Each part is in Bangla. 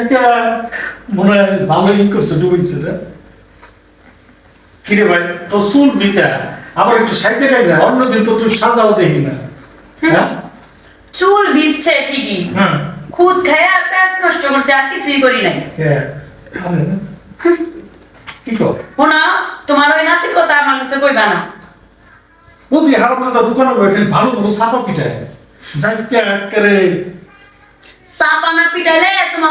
আজকে মনে হয় করছে ডুবেছে না কিরে ভাই তোর চুল ভিজা আবার একটু গেছে অন্যদিন তো তুই সাজাও দেখি না। হ্যাঁ? চুল ঠিকই। খুদ খেয়ে আর নষ্ট করছে আর কিছুই করি নাই। কি? কর শোনা তোমার ওই নাতির কথা আমার কাছে কইবা না। বুদ্ধি হারাম দাদা দোকানে বসে ভালো ভালো চাপা পিঠায় যাইকে একেবারে? চাপা না পিটাইলে তোমার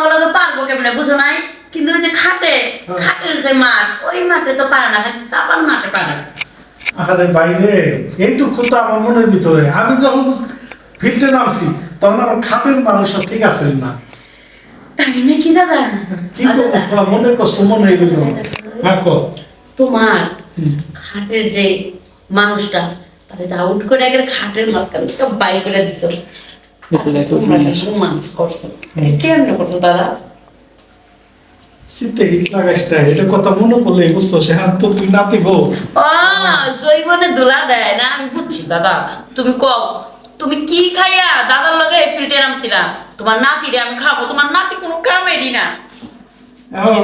কেমনে বুঝো নাই? কিন্তু ওই যে খাটে খাটের যে মাঠ ওই মাঠে তো পারে না খালি চাপার মাঠে পারে। আরে বাইরে এই আমার মনের ভিতরে। আমি যখন ফিল্ডে নামছি তখন আমার খাপের মানুষ ঠিক আছে না। তাই নাকি দাদা? কি করব? মনে কষ্ট মনে এগুলো। হ্যাঁ তোমার খাটের যে মানুষটা তাহলে যা আউট করে একবার খাটের মাঝখানে সব বাইর করে দিছো। তোমরা যে রোমান্স করছ। কেমনে করছ দাদা? শীতে হিট লাগাইস না এটা কথা মনে পড়লে বুঝছ সে হাত তো তুই নাতি বউ। ও জৈবনে দোলা দেয় না আমি বুঝছি দাদা তুমি কও তুমি কি খাইয়া দাদার লগে ফিল্টে নামছিলা? তোমার নাতিরে আমি খাব তোমার নাতি কোনো কামেরই না। এখন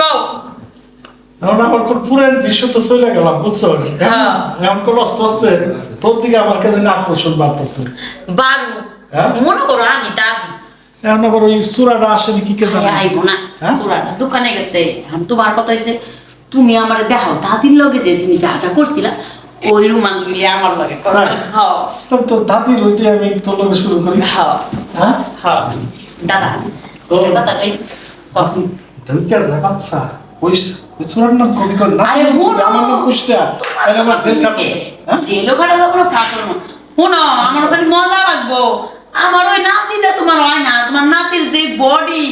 কও। এখন আমার কোন পুরান দৃশ্য তো চলে গেলাম বুঝছ? হ্যাঁ। এখন কোন আস্তে আস্তে তোর দিকে আমার কাছে আকর্ষণ বাড়তেছে। বারু হ্যাঁ? মনে করো আমি দাদি। এখন আবার ওই চূড়াটা আসেনি কি কে জানে? আইব না হ্যাঁ? দোকানে গেছে আমি তোমার কথা হয়েছে তুমি আমার দেখাও দাদির লগে যে তুমি যা যা করছিলা ওই রোমান্স আমার লগে হ্যাঁ। তবে তোর দাদির ওইটাই আমি তোর লগে শুরু করি। হ্যাঁ। হ্যাঁ? হ্যাঁ। দাদা। দাদা এই ঢুকে যা বাচ্চা? ওই ওই চূড়ার নাম কবি কর না? আরে হুনো। আমার নাম কুষ্টা এটা আমার জেল কাটে হ্যাঁ? জেল ওখানে কোনো ফাঁসল না শোনো আমার ওখানে মজা লাগবো। আমার ওই তোমার হয় তোমার নাতির যে বডি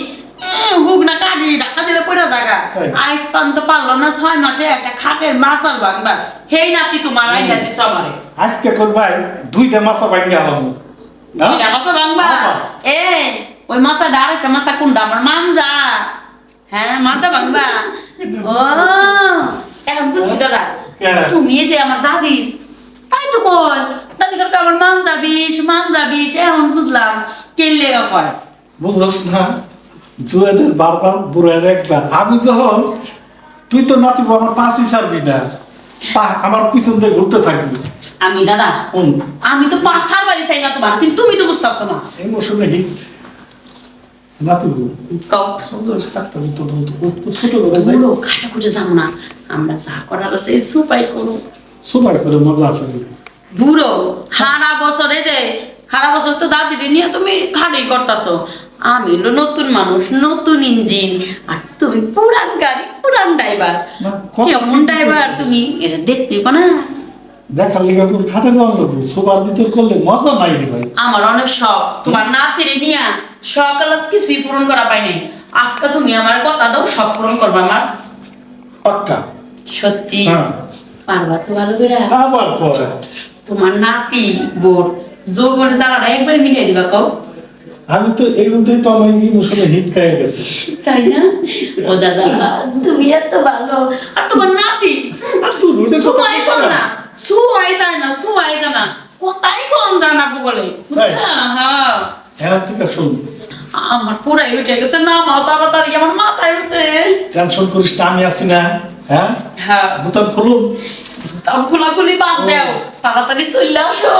হুক না কাটি ডাক্তার দিলে পড়ে থাকা আইস পান তো পারল না ছয় মাসে একটা খাটের মাসাল ভাঙবা হেই নাতি তোমার আইলা দিছ আমারে। আজকে কর ভাই দুইটা মাছা ভাঙিয়ে আলাম দুইটা ভাঙবা? এ ওই কোনটা আমার মানজা। হ্যাঁ মাথা ভাঙবা? ও এখন বুঝছি দাদা হ্যাঁ। তুমি যে আমার দাদি তাই তো কয় দাদি কালকে আমার মান যাবিস মান যাবিস এখন বুঝলাম কেলে কয়। বুঝছস না? জুয়েনের বারবার বুড়ের একবার। আমি যখন তুই তো নাতি আমার পাঁচই ছাড়বি না। আমার পিছন দিয়ে ঘুরতে থাকবি। আমি দাদা আমি তো বাড়ি চাই না তোমার কিন্তু তুমি তো বুঝতেছো না। হিট তো। যাই। পুরো খাটা খুঁজে যাব না। আমরা যা করার আছে সুপাই করো। সুপার করে মজা আছে। বুড়ো হারা বছরে যে হারা বছর তো দাদিরে নিয়ে তুমি খাড়ি করতেছো। আমি হলো নতুন মানুষ নতুন ইঞ্জিন। আর তুমি পুরান গাড়ি পুরান ড্রাইভার। কেমন ড্রাইভার তুমি? এটা দেখতে না। দেখার লিগে খাটে যাওয়ার লাগবে ভিতর করলে মজা নাই রে ভাই। আমার অনেক শখ। তোমার না ফিরে নিয়া সকালত কিছুই পূরণ করা পাই নাই। আজকে তুমি আমার কথা দাও সব পূরণ করবা আমার। পাক্কা? সত্যি? হ্যাঁ। পারবা তো ভালো করে? আবার তোমার নাতি বোর যৌবনে জ্বালাটা একবার মিলিয়ে দিবা কাউ আমি তো এগুলোতেই তো আমার ইমোশনে হিট খেয়ে গেছে। তাই না? ও দাদা তুমি এত ভালো। আর তোমার নাতি? শোন না? সুয়াই যায় না সুয়াই যায় না। কোথায় কোন জানা বলে বুঝছা? হ্যাঁ। হ্যাঁ ঠিক আছে শোন আমার পুরাই উঠে গেছে। না মা তাড়াতাড়ি আমার মাথায় উঠছে। টেনশন করিস না আমি আছি না। হ্যাঁ? হ্যাঁ। বোতাম খুলুন। তাও খোলাখুলি বাদ দেও। তাড়াতাড়ি চলে আসো।